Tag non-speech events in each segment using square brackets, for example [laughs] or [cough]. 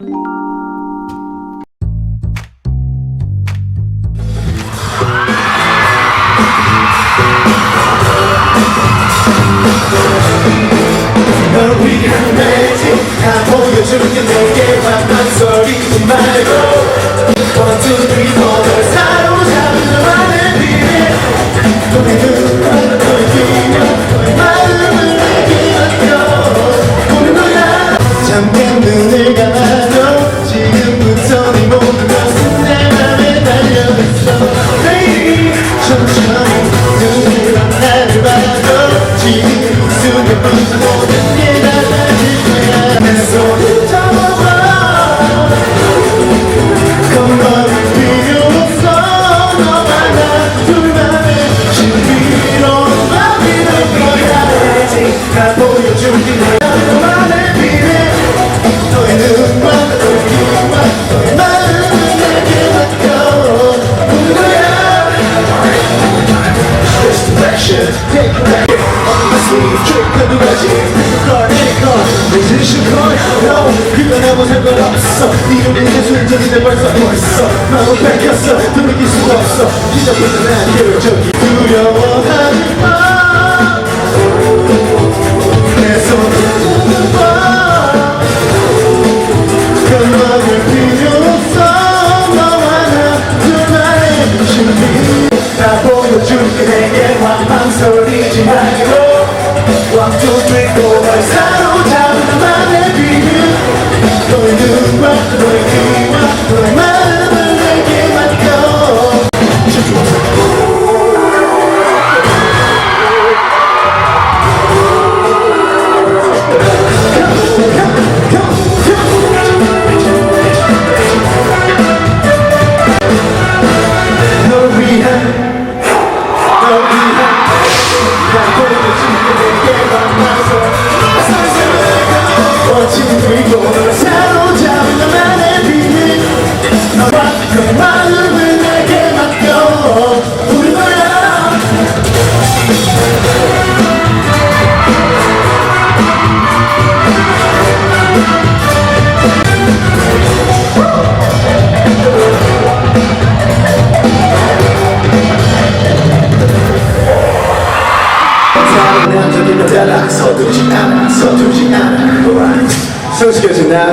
널 위한 매직 다 보여줄게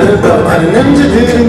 البحر جديد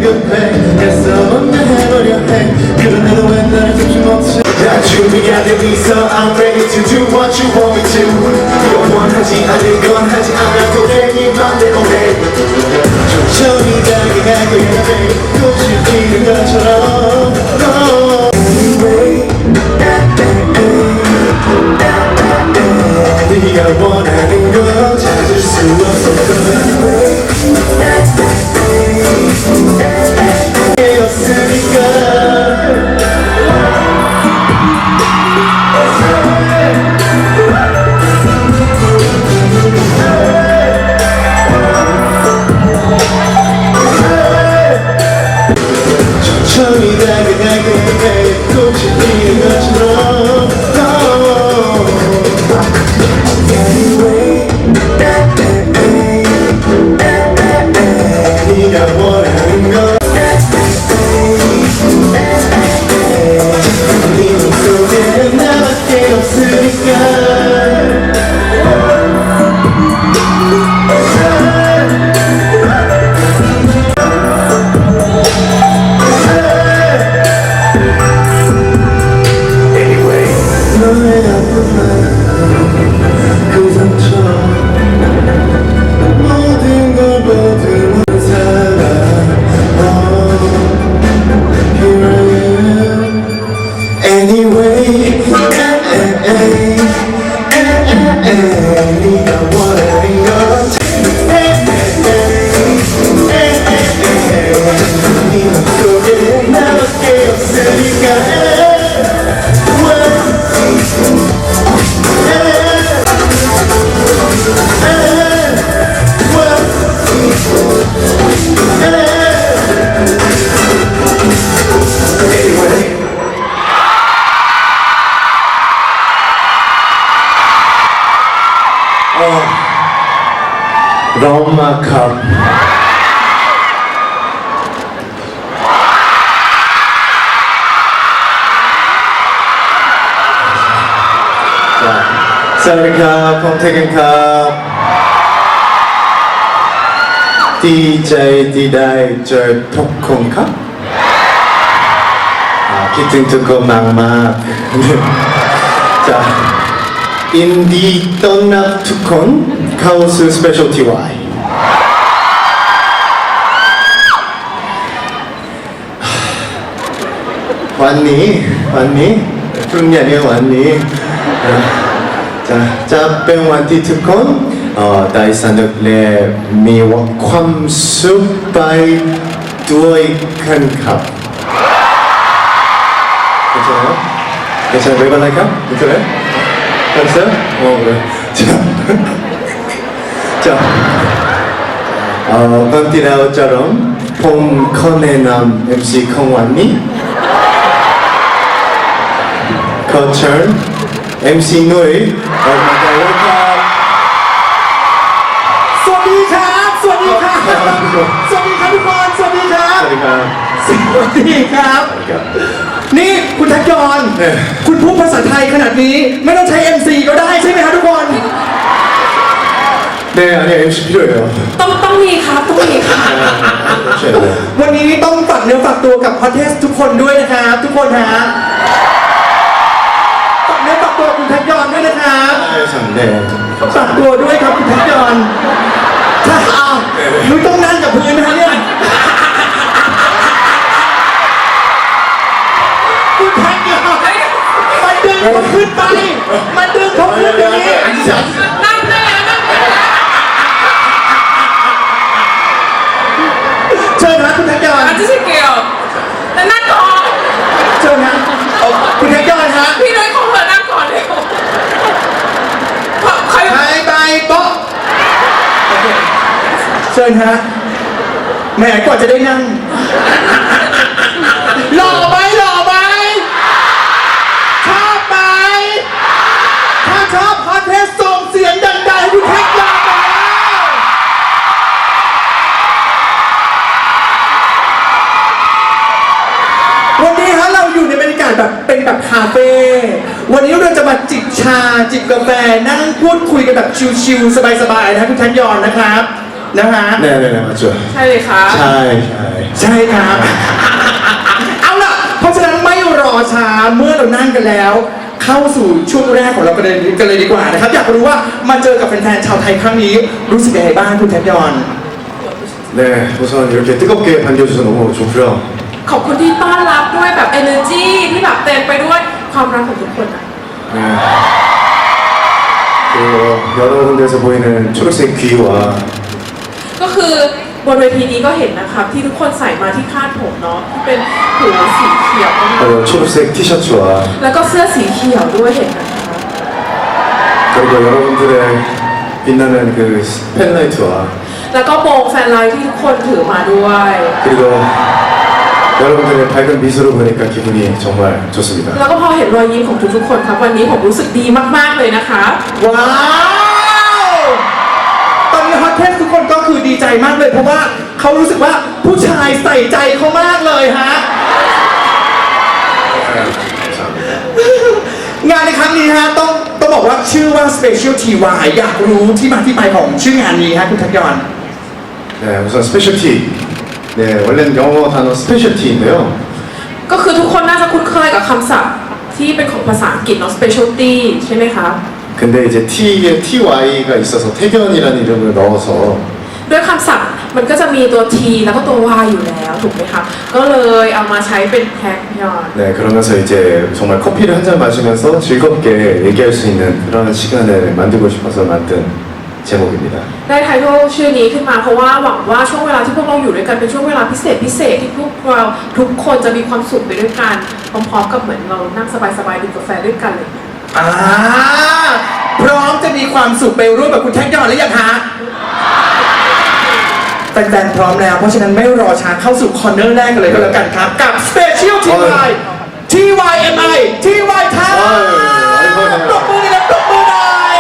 สวัสดีครับผมเทกันครับดีใจที่ได้เจอทุกคนครับคิดถึงทุกคนมากมากจะอินดีต้อนรับทุกคนเข้าสู่ Special TY วันนี้วันนี้พรุ่งนี้นี่วันนี้ 자, 짬뽕와 디트콘 어, 다이산옥 레미와 캄수 바이 두어이 칸캅 괜찮아요? 괜찮아요? 매번 할까? 괜찮아요? 알았어요? 어 그래 자, [laughs] 자 어, 건티라우처럼 봄 컨에남 MC 컨완니 거철 MC หนุ่ยออกมาจากวนครับ สวัสดีครับ สวัสดีครับ สวัสดีครับทุกคนสวัสดีครับ สวัสดีครับ นี่คุณทักยอนเออ คุณพูดภาษาไทยขนาดนี้ ไม่ต้องใช้ MC ก็ได้ใช่ไหมครับทุกคนแน่ๆเ,아니 MC 필요해 요. ต้องต้องมีครับต้องมีครับ 네, 네. วันนี้ต้องฝากเนื้อฝากตัวกับพอเทสทุกคนด้วยนะครับ ทุกคนฮะ ทักยอนด้วยนะครับสันเดฝากตัวด้วยครับคุณทักยอนถ้าอ้าหนูต้องนั่งกับพื้นนะเนี่ยคุณทักยอนมันดึงเขาขึ้นไป มันดึงเขาขึ้นอย่างนี้นั่ด้ที่แล้ครับคุณทักยอน ชิญฮะแหมกว่าจะได้นั่ง หล่อไหมหล่อไหมชอบไหมถ้าชอบคอนเทสส่งเสียงดังๆให้คุณแท็กยอนหน่อยแล้ววันนี้ฮะเราอยู่ในบรรยากาศแบบเป็นแบบคาเฟ่วันนี้เราจะมาจิบชาจิบกาแฟนั่งพูดคุยกันแบบชิลๆสบายๆนะคุณแท็กยอนนะครับ นะฮะ 네네네 맞죠 ใช่เลยครับ 샤이 샤이 ใช่ครับ เอาล่ะ เพราะฉะนั้นไม่รอช้าเมื่อเรานั่งกันแล้ว เข้าสู่ช่วงแรกของเรากันเลยกันเลยดีกว่านะครับ อยากรู้ว่ามาเจอกับแฟนๆชาวไทยครั้งนี้ รู้สึกยังไงบ้างคุณแทบยอน 네 우선 이렇게 뜨겁게 반겨주셔서 너무 좋고요 ขอบคุณที่ต้อนรับด้วยแบบ energy ที่แบบเต็มไปด้วยความรักของทุกคนนะ 네. 또 여러 군데에서 보이는 초록색 귀와 ก็คือบนเวทีนี้ก็เห็นนะครับ ที่ทุกคนใส่มาที่คาดผมเนาะที่เป็นหูสีเขียว 어, 초록색 티셔츠와 แล้วก็เสื้อสีเขียวด้วยเห็นนะคะ 그리고 여러분들의 빛나는 그 펜라이트와 แล้วก็โบงแฟนไลท์ที่ทุกคนถือมาด้วย 그리고 여러분들의 밝은 미소를 보니까 기분이 정말 좋습니다. แล้วก็พอเห็นรอยยิ้มของทุกๆคนครับ วันนี้ผมรู้สึกดีมากๆเลยนะคะ ว้าว ตอนนี้ฮอตเทสทุก คนก็คือดีใจมากเลย เพราะว่าเขารู้สึกว่าผู้ชายใส่ใจเขามากเลยฮะ งานในครั้งนี้ฮะต้องต้องบอกว่าชื่อว่า Special TY อยากรู้ที่มาที่ไปของชื่องานนี้ฮะคุณทักยอน 네, 우선 스페셜티. 네, 원래는 영어 단어 스페셜티인데요. ก็คือทุกคนน่าจะคุ้นเคยกับคำศัพท์ที่เป็นของภาษาอังกฤษเนาะ specialty ใช่ไหมคะ 근데 이제 T에 TY가 있어서 태견이라는 이름을 넣어서 ด้วยคำศัพท์มันก็จะมีตัว T แล้วก็ตัว Y อยู่แล้วถูกไหมคะก็เลยเอามาใช้เป็นแท็กยอน 네, 그러면서 이제 정말 커피를 한 잔 마시면서 즐겁게 얘기할 수 있는 그런 시간을 만들고 싶어서 만든 제목입니다. ได้ไททอลชื่อนี้ขึ้นมาเพราะว่าหวังว่าช่วงเวลาที่พวกเราอยู่ด้วยกันเป็นช่วงเวลาพิเศษพิเศษที่พวกเราทุกคนจะมีความสุขไปด้วยกันพร้อมๆกับเหมือนเรานั่งสบายๆดื่มกาแฟด้วยกันเลย อ่า พร้อมจะมีความสุขไปร่วมกับคุณแท็กยอนหรือยังฮะแ ฟนๆพร้อมแล้ว เพราะฉะนั้นไม่รอช้าเข้าสู่คอร์เนอร์แรกกันเลยก็แล้วกันครับ กับ Special TY TYMI TY ไทย เอ้ยเอ้ย ปรบมือเลยนะปรบมือหน่อย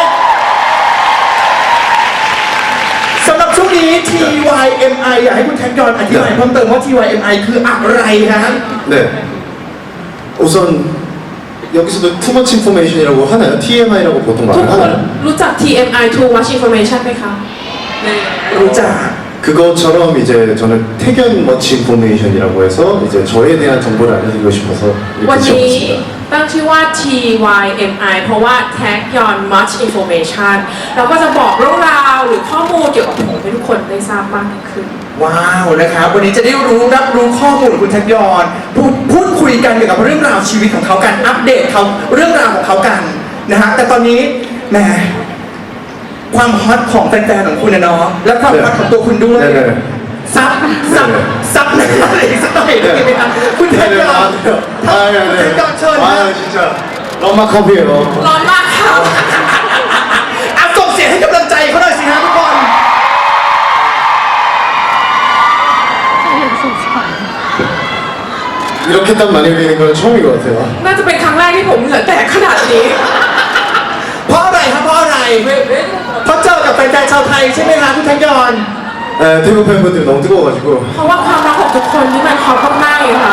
สำหรับช่วงนี้ TYMI อยากให้คุณแท็กยอนอธิบายเพิ่มเติมว่า TYMI คืออะไรฮะ 네. 우선 여기서도 투머치 인포메이션이라고 하나요? TMI라고 보통 ทุก 말을 คน 하나요? รู้จัก TMI Too Much Information ไหมคะเน รู้จัก 그것처럼 이제 저는 태견 머치 인포메이션이라고 해서 이제 저에 대한 정보를 알려드리고 싶어서 วัน 이렇게 นี้ 지어봤습니다. ตั้งชื่อว่า TYMI เพราะว่า Tag Yon Much Information เราก็จะบอกเรื่องราวหรือข้อมูลเกี่ยวกับผมให้ทุกคนได้ทราบมากยิ่งขึ้น ว้าวนะครับ วันนี้จะได้รู้รับรู้ข้อมูลของคุณแท็กยอนพูดพูดคุยกันเกี่ยวกับเรื่องราวชีวิตของเขากันอัปเดตเขาเรื่องราวของเขากันนะฮะแต่ตอนนี้แหม ความฮอตของแฟนๆของคุณนะเนาะและความฮอตของตัวคุณด้วย 네네. ซับซับซับหน่อยอีกสักหน่อยได้ไหมครับคุณแท็ก 네네, ยอน 나왔네요. 아, แท็ก 네, ยอนเชิญ 네. นะ 아, 진짜. 럼마 커피예요. ร้อนมากครับ อ่ะส่งเสียงให้กำลังใจเขาหน่อยสิฮะทุกคน 이렇게 땀 많이 흘리는 건 처음인 것 같아요. น่าจะเป็นครั้งแรกที่ผมเหงื่อแตกขนาดนี้ เพราะอะไร เพราะเจอกับแฟนๆชาวไทยใช่ไหมคะคุณแท็กยอน 네, 태국 팬분들이 너무 뜨거워가지고 เพราะว่าความรักของทุกคนนี่มันเขามากๆเลยครั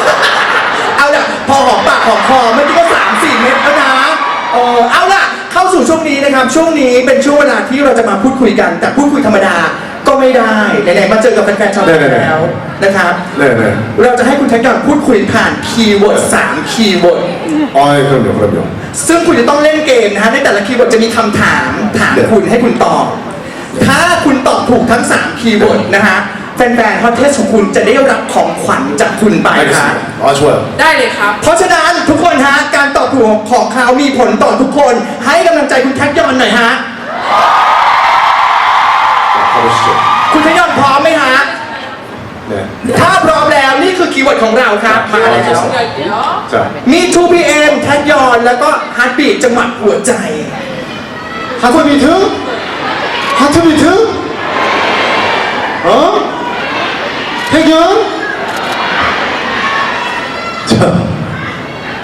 อหอมปากหอมคอเมื่อกี้ก็สามสี่เม็ดแล้วนะเออเอาละเข้าสู่ช่วงนี้นะครับ ช่วงนี้เป็นช่วงเวลาที่เราจะมาพูดคุยกัน แต่พูดคุยธรรมดาก็ไม่ได้ไหนๆมาเจอกับแฟนๆชาวไทยแล้วนะครับ 네네. เราจะให้คุณแท็กยอนพูดคุยผ่านคีย์เวิร์ดสามคีย์เวิร์ด 아, 예, 그럼요, 그럼요. ซึ่งคุณจะต้องเล่นเกมนะฮะในแต่ละคีย์เวิร์ดจะมีคำถามถาม เดี๋ยว คุณให้คุณตอบ ถ้าคุณตอบถูกทั้ง 3 คีย์เวิร์ดนะฮะ แฟนๆฮอตเทสของคุณจะได้รับของขวัญจากคุณไปค่ะ 알겠습니다. 아, 좋아요. ได้เลยครับ เพราะฉะนั้นทุกคนฮะการตอบถูกของเขามีผลต่อทุกคน ให้กำลังใจคุณแท็กยอนหน่อยฮะ 자, 가보시죠. คุณแท็กยอนพร้อมไหมฮะ 네. ถ้าพร้อมแล้วนี่คือคีย์เวิร์ดของเราครับมาเลยครับ 준비할게요. 자, มี 2PM แท็กยอนแล้วก็ฮาร์ดบีทจังหวะหัวใจ 하트비트? 하트비트? 어? 태견? 자,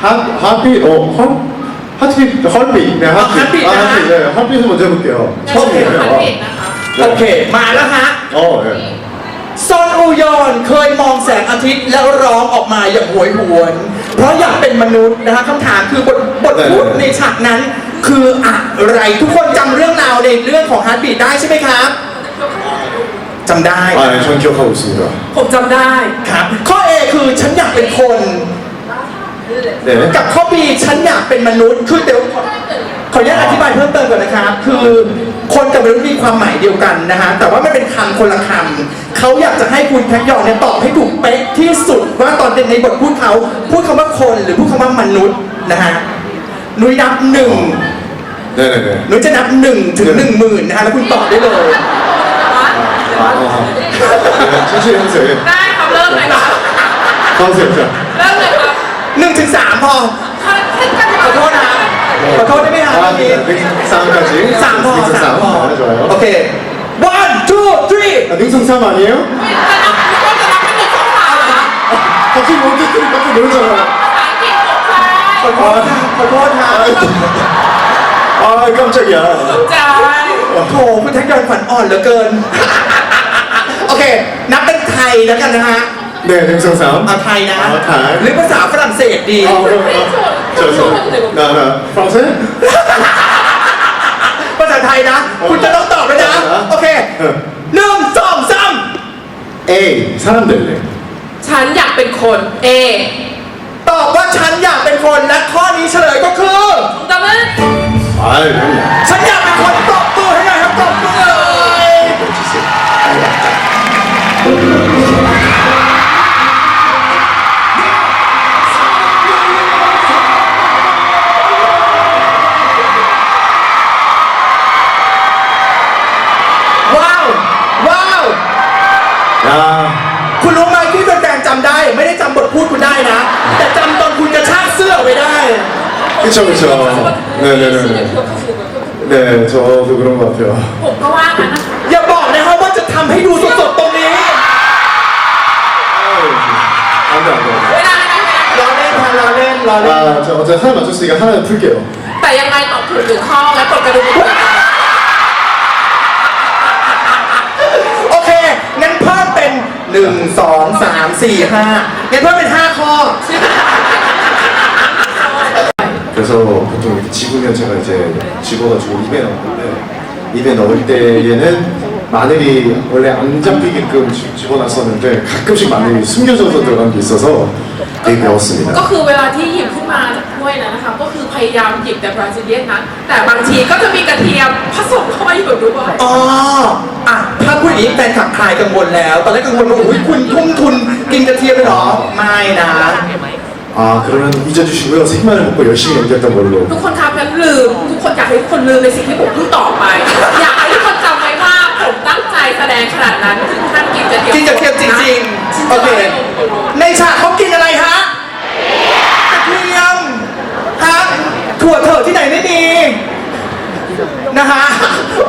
하, 하비, 어, 헐? 하트비트, 헐비. 네, 아, 하트비트. 헐빛, 아, 아. 하트비트. 네, 헐빛을 먼저 해볼게요. จะเป็น 처음이에요. พันเด็ดนะครับ โอเค มาแล้วฮะ 어, 예. ซอนอูยอนเคยมองแสงอาทิตย์แล้วร้องออกมาอย่างโหยหวน เพราะอยากเป็นมนุษย์นะฮะคำถามคือบทบทพูดในฉากนั้น คืออะไรทุกคนจำเรื่องราวในเรื่องของฮาร์ดบีทได้ใช่ไหมครับ จำได้ 아, 네, 저는 기억하고 있습니다. ผมจำได้ ครับ ข้อ A คือฉันอยากเป็นคน 네. กับข้อ B ฉันอยากเป็นมนุษย์คือเดี๋ยวขอขออนุญาตอธิบายเพิ่มเติมก่อนนะครับ คือคนกับมนุษย์มีความหมายเดียวกันนะฮะแต่ว่าไม่เป็นคำคนละคำเขาอยากจะให้คุณแท็กยอนเนี่ยตอบให้ถูกเป๊ะที่สุดว่าตอนในบทพูดเขาพูดคำว่าคนหรือพูดคำว่ามนุษย์นะฮะนุ้ยนับหนึ่ง 네네네. นุ้ยจะนับหนึ่งถึงหนึ่งหมื่นนะฮะแล้วคุณตอบได้เลย 아, 어. 네, 천천히 해보세요. 예. ได้ครับเริ่มเลยครับ 가보세요. 자. เริ่มเลยครับ หนึ่งถึงสามพอ ถ้าเช่นกัน ขอโทษนะขอโทษได้ไหมฮะ 아, เมื่อกี้ 네, 능성 3까지. สามพอ 능성 สามพอ 3. 네, 좋아요. โอเค one two three 아, 능성 3 아니에요? จะนับก็จะนับเป็นหนึ่งสองสามเหรอ 갑자기 먼저 들이 깜짝 놀랐잖아. ภาษาอังกฤษตกใจ ขอโทษนะขอโทษนะ 아, 깜짝이야. ตกใจ โอ้โหคุณแท็กยอนขวัญอ่อนเหลือเกิน โอ เค นับเป็นไทยแล้วกันนะฮะ 네, 능성 3. เอาไทยนะ เอาไทย หรือภาษาฝรั่งเศสดี 아, 그럼, 어, 저, 저, 나, 나, 프랑스? ภาษาไทยนะ คุณจะต้องตอบเลยนะ โอเค เออ หนึ่งสองสาม A, 사람 될래. ฉันอยากเป็นคน A ตอบว่าฉันอยากเป็นคนและข้อนี้เฉลยก็คือ 정답은 아이, 그럼요. ฉันอยากเป็นคนต 그쵸 그쵸 네네네 네 저도 그런 것 같아요 ผมก็ว่างั้นนะคะ อย่าบอกนะครับว่าจะทำให้ดูสดๆตรงนี้ 안돼 안돼 เวลาอะไรเวลา รอเล่นค่ะรอเล่นรอเล่น 아저 어제 하나 맞췄으니까 하나 풀게요 แต่ยังไงตอบถูกหนึ่งข้อและกดกระดุมถูก โอเค งั้นเพิ่มเป็น 1 2 3 4 5งั้นเพิ่มเป็น 5 ข้อ 그래서 보통 이렇게 집으면 제가 이제 집어가지고 입에 넣는데 입에 넣을 때에는 마늘이 원래 안 잡히게끔 집- 집어놨었는데 가끔씩 마늘이 숨겨져서 들어간 게 있어서 되게 ก็ 배웠습니다. คือเวลาที่หยิบขึ้นมาจากถ้วยนั้นนะคะก็คือพยายามหยิบแต่บราซิเลียนนั้นแต่บางทีก็จะมีกระเทียมผสมเข้ามาอยู่ด้วย อ๋อ อ่ะ ถ้าพูดอย่างนี้แฟนคลับคลายกังวลแล้ว ตอนแรกกังวลว่าอุ้ยคุณทุ่มทุนกินกระเทียมเลยเหรอ ไม่นะ 아 그러면 잊어주시고요. 생마늘 먹고 열심히 연기했던 걸로. ทุกคนครับงั้นลืม ทุกคนอยากให้ทุกคนลืมในสิ่งที่ผมพูดต่อไป อยากให้ทุกคนจำไว้ว่าผมตั้งใจแสดงขนาดนั้นถึงขั้นกินกระเทียม กินกระเทียมจริงๆ โอเค ในฉากเขากินอะไรฮะ กระเทียม ฮะ ถั่วเถอะที่ไหนไม่มี นะฮะ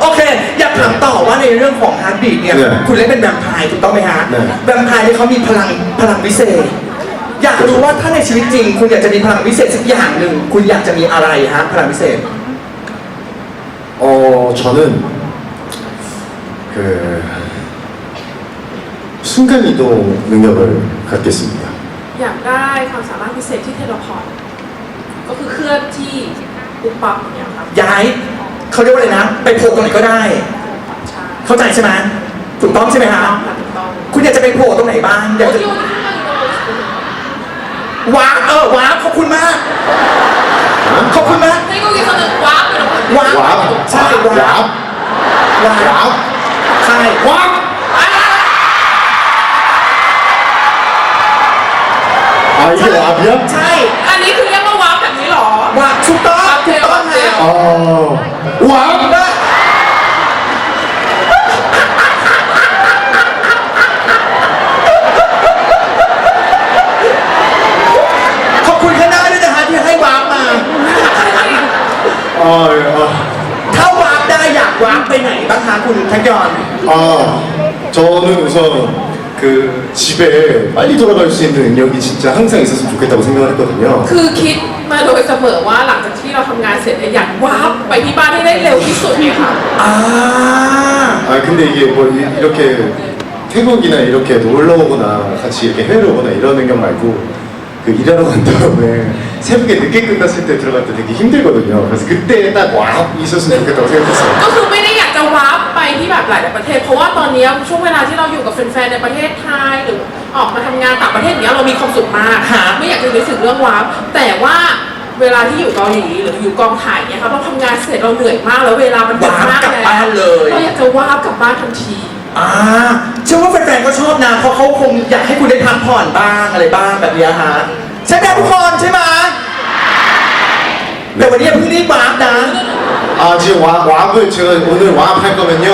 โอเค อยากถามต่อว่าในเรื่องของฮาร์ดบีดเนี่ย เนี่ย คุณเล่นเป็นแวมไพร์ถูกต้องไหมฮะ เนี่ย แวมไพร์ที่เขามีพลังพลังวิเศษ อยากรู้ว่าถ้าในชีวิตจริง คุณอยากจะมีพลังวิเศษสักอย่างหนึ่ง คุณอยากจะมีอะไรฮะ พลังวิเศษ 어 저는 그 순간 이동 능력을 갖겠습니다. อยากได้ความสามารถพิเศษที่เทเลพอร์ตก็คือเคลื่อนที่ปุ๊บปั๊บอย่างเงี้ยครับ ย้ายเขาเรียกว่าอะไรนะ ไปโผล่ตรงไหนก็ได้ ใช่ เข้าใจใช่ไหมถูกต้องใช่ไหมฮะ ต้องค่ะถูกต้อง คุณอยากจะไปโผล่ตรงไหนบ้างอยากจะ โอ้ยโอ้ยโอ้ยโอ้ย ว้าเออว้าขอบคุณมากขอบคุณมาก 태국에서는 와그라고 ว้าวว้าวใช่ว้าวว้าวว้าวใช่ว้าวเยอะ?ใช่ อันนี้คือเรียกว่าว้าวแบบนี้หรอ ว้าวถูกต้องถูกต้องฮะ 어. 랍! างคะคุณทักยอน 아, 저는 우선 그 집에 빨리 돌아갈 수 있는 능력이 진짜 항상 있었으면 좋겠다고 생각을 했거든요. คือคิดมาโดยเสมอว่าหลังจากที่เราทำงานเสร็จเนี่ยอยากว้าวไปที่บ้านให้ได้เร็วที่สุดเลยค่ะ อ่า 아 근데 이게 뭐 이- 이렇게 태국이나 이렇게 놀러 오거나 같이 이렇게 해외로 오거나 이런 능력 말고 그 일하러 간 다음에 새벽에 늦게 끝났을 때 들어갈 때 되게 힘들거든요. 그래서 그때 딱 와 있었으면 좋겠다고 생각했어요. ก็คือไม่ได้อยากจะว้าวไป ที่แบบหลายๆประเทศ เพราะว่าตอนนี้ช่วงเวลาที่เราอยู่กับแฟนๆในประเทศไทยหรือออกมาทำงานต่างประเทศอย่างเนี้ยเรามีความสุขมากค่ะไม่อยากจะนึกถึงเรื่องว้าวแต่ว่าเวลาที่อยู่เกาหลีหรืออยู่กองถ่ายเนี่ยครับเราทำงานเสร็จเราเหนื่อยมากแล้วเวลามันดึกมากว้าวกลับแล้วบ้านเลยเราอยากจะว้าวกลับบ้านทันทีอ่าเชื่อว่าแฟนๆก็ชอบนะเพราะเขาคงอยากให้คุณได้พักผ่อนบ้างอะไรบ้างแบบเนี้ยฮะใช่ไหมทุกคนใช่ไหมแต่วันนี้อย่าเพิ่งรีบว้าวนะ 아 지금 와, 왑을 제가 오늘 왑 할 거면요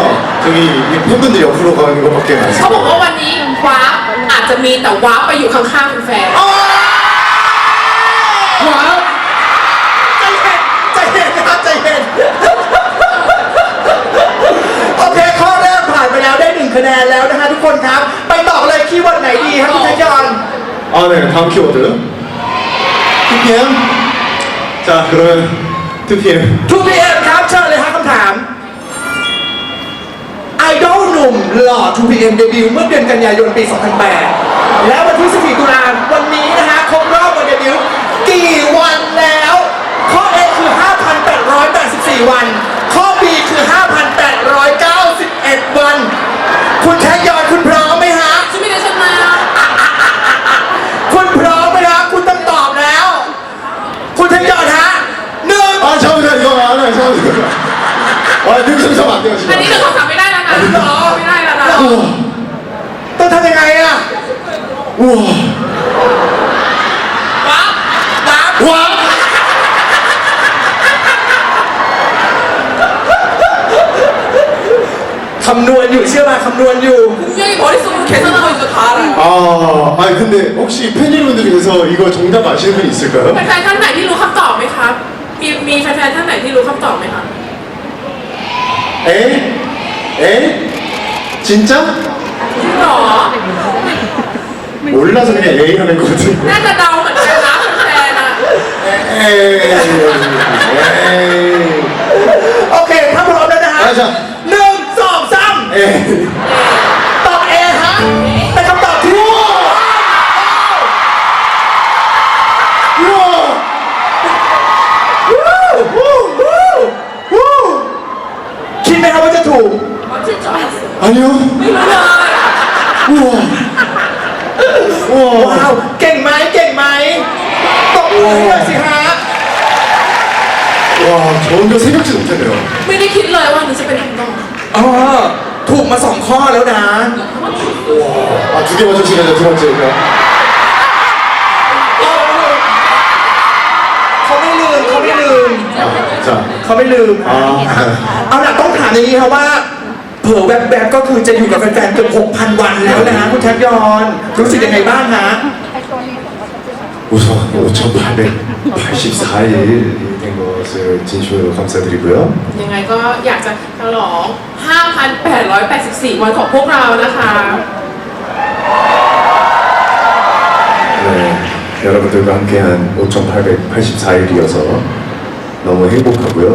저기 이 팬분들 옆으로 가는 것밖에 안 เขาบอก 했어요. ว่าวันนี้ว้าวอาจจะมีแต่ว้าวไปอยู่ข้างๆแฟนๆ อ๋อว้าวใจเย็นใจเย็นนะครับใจเย็นโอเคข้อแรกผ่านไปแล้วได้หนึ่งคะแนนแล้วนะฮะทุกคนครับ ไปต่อเลยคีย์เวิร์ดไหนดีครับคุณชัยยอน 아 네 다음 키워드 TPM 자 그러면 TPM ทูพีเ ำถาม ไอดอลหนุ่มหล่อ 2PM เดบิวต์เมื่อเดือนกันยายนปี 2008 แล้ว คำนวณอยู่ 분명히 머릿속으로 계산하고 있는 거 다 알아요. 아, 아니 근데 혹시 팬 여러분들 중에서 이거 정답 아시는 분 있을까요? แฟนๆท่านไหนที่รู้คำตอบไหมครับ มีมีแฟนๆท่านไหนที่รู้คำตอบไหมครับ 에? 에? 진짜? จริงเหรอ 몰라서 그냥 A 하는 거 같은데 น่าจะเดาเหมือนกันนะแฟนๆอะ 에이 โอเค ถ้าพร้อมแล้วนะฮะ เอ สาม 에이 ตอบเอฮะเป็นคำตอบที่ 우와! วู้วู้วู้วู้คิดไหมครับว่าจะถูก 맞힐 줄 알았어요. 아니요 ไม่รู้เลย 우와 ว้าว 우와 เก่งไหมเก่งไหมตบมือให้หน่อยสิฮะ 와 전혀 생각지 못했네요 ไม่ได้คิดเลยว่านี่ จะเป็นคำตอบ อ๋อ ถูกมาสองข้อแล้วนะ 아두 개 맞췄으니까 두 번째가 เขาไม่ลืมเขาไม่ลืม 자 เขาไม่ลืม 아, เอาล่ะต้องถามอย่างนี้ครับว่า เผลอแวบๆก็คือจะอยู่กับแฟนๆเกือบ6,000 วันแล้วนะฮะคุณแท็กยอน รู้สึกยังไงบ้างฮะ 우선 5,884일 된 것을 진심으로 감사드리고요 ยังไงก็อยากจะฉลอง 5,884 วันของพวกเรานะคะ 네, 여러분들과 함께한 5,884일이어서 너무 행복하고요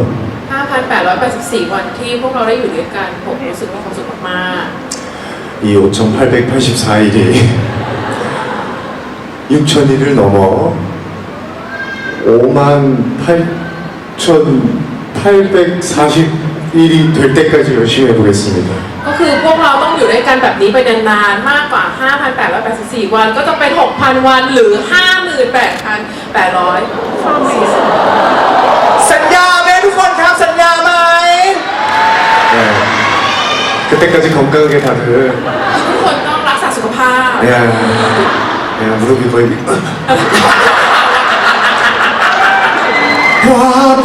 5,884 วันที่พวกเราได้อยู่ด้วยกัน ผมรู้สึกมีความสุขมาก 이 5,884일이 6,000일을 넘어 58,841이 될 때까지 열심히 해보겠습니다. ๆ ก็คือพวกเราต้องอยู่ด้วยกันแบบนี้ไปนานๆ มากกว่า 5,884 วัน ก็จะเป็น 6,000 วันหรือ 58,840 สัญญาไหมทุกคนครับสัญญาไหม 네. 그때까지 건강하게 다들 ทุกคนต้องรักษาสุขภาพ 야, 야 무릎이 거의 와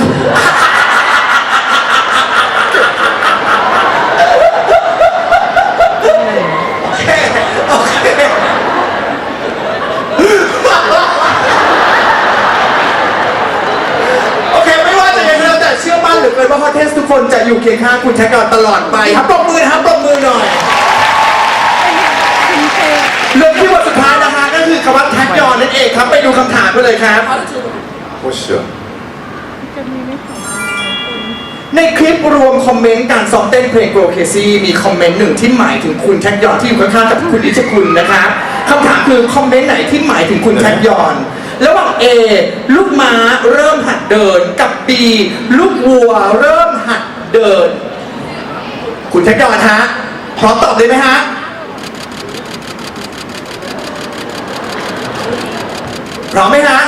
โอเค ไม่ว่าจะยังไงแล้วแต่เชื่อมั่นเหลือเกินว่าฮอตเทสทุกคนจะอยู่เคียงข้างคุณแท็กยอนตลอดไปครับปรบมือนะครับปรบมือหน่อย เรื่องที่บทสุดท้ายนะฮะก็คือคำว่าแท็กยอนนั่นเองครับ ไปดูคำถามไปเลยครับเขา ในคลิปรวมคอมเมนต์การซ้อมเต้นเพลงโกลเคซี่มีคอมเมนต์หนึ่งที่หมายถึงคุณแท็กยอนที่อยู่ข้างๆกับคุณอิชคุณนะครับคำถามคือคอมเมนต์ไหนที่หมายถึงคุณแท็กยอนระหว่าง A ลูกม้าเริ่มหัดเดินกับ B ลูกวัวเริ่มหัดเดิน คุณแท็กยอนฮะพร้อมตอบเลยไหมฮะพร้อมไหมฮะ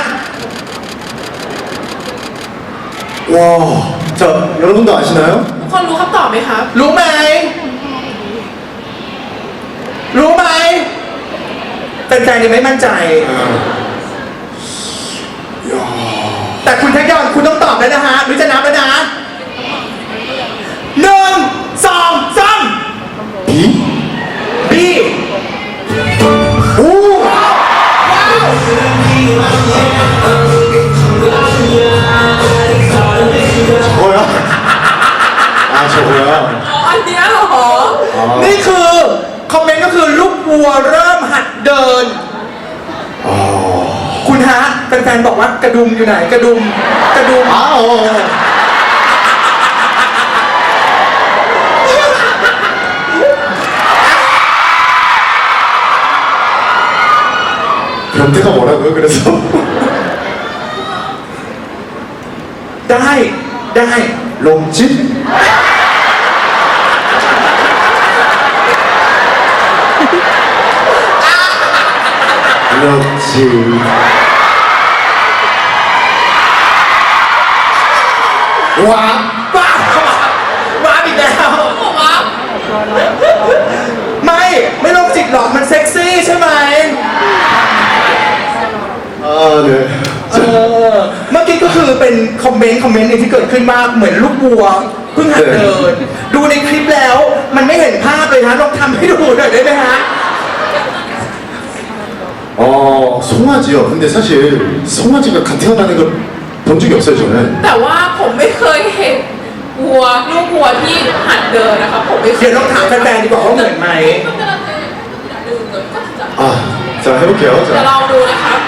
와, 자 여러분도 아시나요? ทุกคนรู้คำตอบไหมครับ รู้ไหม รู้ไหมแฟนๆยังไม่มั่นใจ แต่คุณแท็กยอนคุณต้องตอบแล้วนะฮะหรือจะนับแล้วนะ แฟนๆบอกว่ากระดุมอยู่ไหน กระดุม กระดุม 아, 어, 어. 변태가 뭐라고요? 그래서 ได้ ได้ 롱집? 롱집. ว้าว้าว้าอีกแล้ว บอกว่า ไม่ ไม่โรคจิตหรอก มันเซ็กซี่ใช่ไหม 아, 네. เออ เมื่อกี้ก็คือเป็นคอมเมนต์คอมเมนต์หนึงที่เกิดขึ้นมาเหมือนลูกวัวเพิ่งหัดเดิน ดูในคลิปแล้วมันไม่เห็น เลยฮะลองทำให้ดูหน่อยได้ไหมฮะ 어 송아지요. 근데 사실 송아지가 갓 태어나는 걸 본 적이 없어요 저는. แต่ว่า ผมไม่เคยเห็นวัวลูกวัวที่หัดเดินนะครับผมไม่เคย เดี๋ยวลองถามแฟนๆดีกว่าว่าเหมือนไหม 아, 자 해볼게요. จะล 자, องดูนะครับ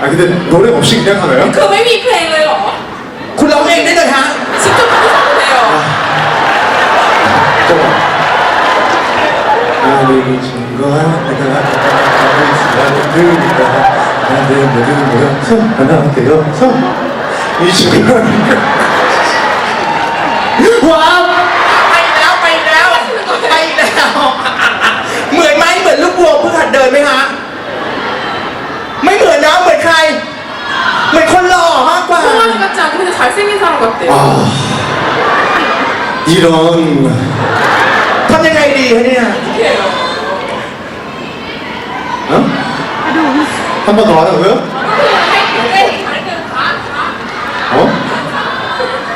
아 근데 노래 없이 그냥 하나요? คือไม่มีเพลงเลยเหรอ คุณร้องเองได้เลยฮะ ชิคกี้พายสองเพลงเหรอ 잠깐. 나를 잊은 거야 내가 나를 나를 들으니까 나를 모든 거서 하나 되어 서 이 시간 ว้าวไปแล้วไปแล้วไปแล้ว เหมือนไหมเหมือนลูกวัวเพิ่งหัดเดินไหมฮะ ไม่เหมือนนะเหมือนใคร เหมือนคนหล่อมากกว่า 송아지 같지 않고 근데 잘생긴 사람 같대요 아 이런 ทำยังไงดีฮะเนี่ย 어? 한 번 더 하라고요?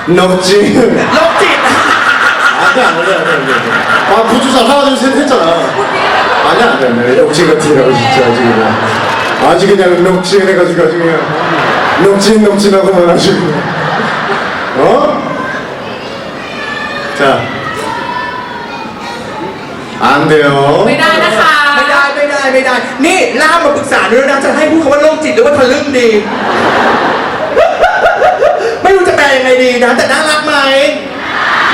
넉지 โรคจิต 안돼 안돼 안돼 안돼 아 부주사 하나 둘 셋 했잖아 아니야 안돼 안돼 넉지 같아요 진짜 아주 그냥 아주 그냥 넉지해가지고 아주 그냥 넉진 넉진하고만 아주 그냥 어? 자안 돼요 ไม่ได้นะคะ ไม่ได้ไม่ได้ไม่ได้ นี่ล่ามมาปรึกษาด้วยนะจะให้พูดคำว่าโรคจิตหรือว่าทะลึ่งดี ไม่รู้จะแปล ยังไงดีนะ แต่น่ารักไหม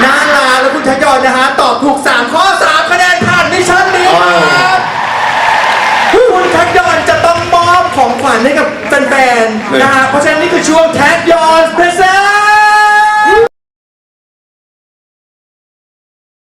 น่ารักแล้วคุณชยอนนะฮะ ตอบถูก 3 ข้อ 3 คะแนนผ่านมิชชั่นนี้ครับคุณแท็กยอนจะต้องมอบของขวัญให้กับแฟนๆนะฮะเพราะฉะนั้นนี่คือช่วงแท็กยอนเพรสเซน